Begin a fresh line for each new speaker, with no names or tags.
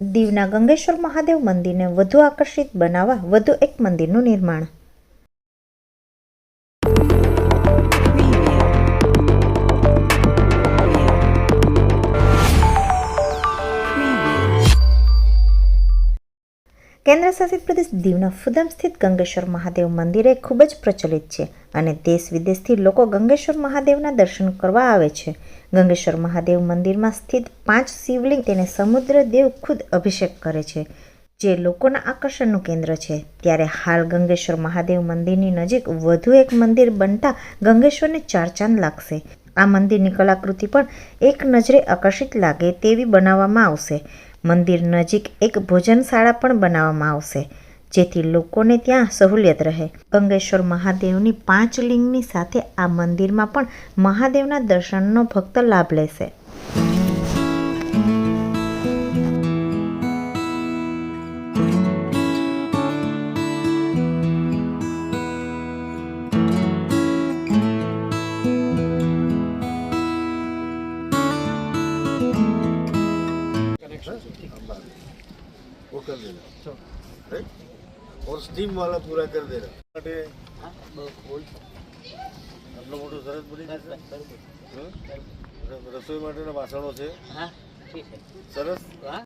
દીવના ગંગેશ્વર મહાદેવ મંદિરને વધુ આકર્ષિત બનાવવા વધુ એક મંદિરનું નિર્માણ. કેન્દ્ર શાસિત પ્રદેશ દીવના ફુદમ સ્થિત ગંગેશ્વર મહાદેવ મંદિરે ખૂબ જ પ્રચલિત છે અને દેશ વિદેશથી લોકો ગંગેશ્વર મહાદેવના દર્શન કરવા આવે છે. ગંગેશ્વર મહાદેવ મંદિરમાં સ્થિત પાંચ શિવલિંગ તેને સમુદ્ર દેવ ખુદ અભિષેક કરે છે, જે લોકોના આકર્ષણનું કેન્દ્ર છે. ત્યારે હાલ ગંગેશ્વર મહાદેવ મંદિરની નજીક વધુ એક મંદિર બનતા ગંગેશ્વરને ચાર ચાંદ લાગશે. આ મંદિરની કલાકૃતિ પણ એક નજરે આકર્ષિત લાગે તેવી બનાવવામાં આવશે. મંદિર નજીક એક ભોજનશાળા પણ બનાવવામાં આવશે, જેથી લોકોને ત્યાં સહુલિયત રહે. ગંગેશ્વર મહાદેવની પાંચ લિંગની સાથે આ મંદિરમાં પણ મહાદેવના દર્શનનો ભક્ત લાભ લેશે.
वो कर देना राइट और स्टीम वाला पूरा कर देना સરસ બની જશે રસોઈ માટેના વાસણો
છે.
સરસ?
હા.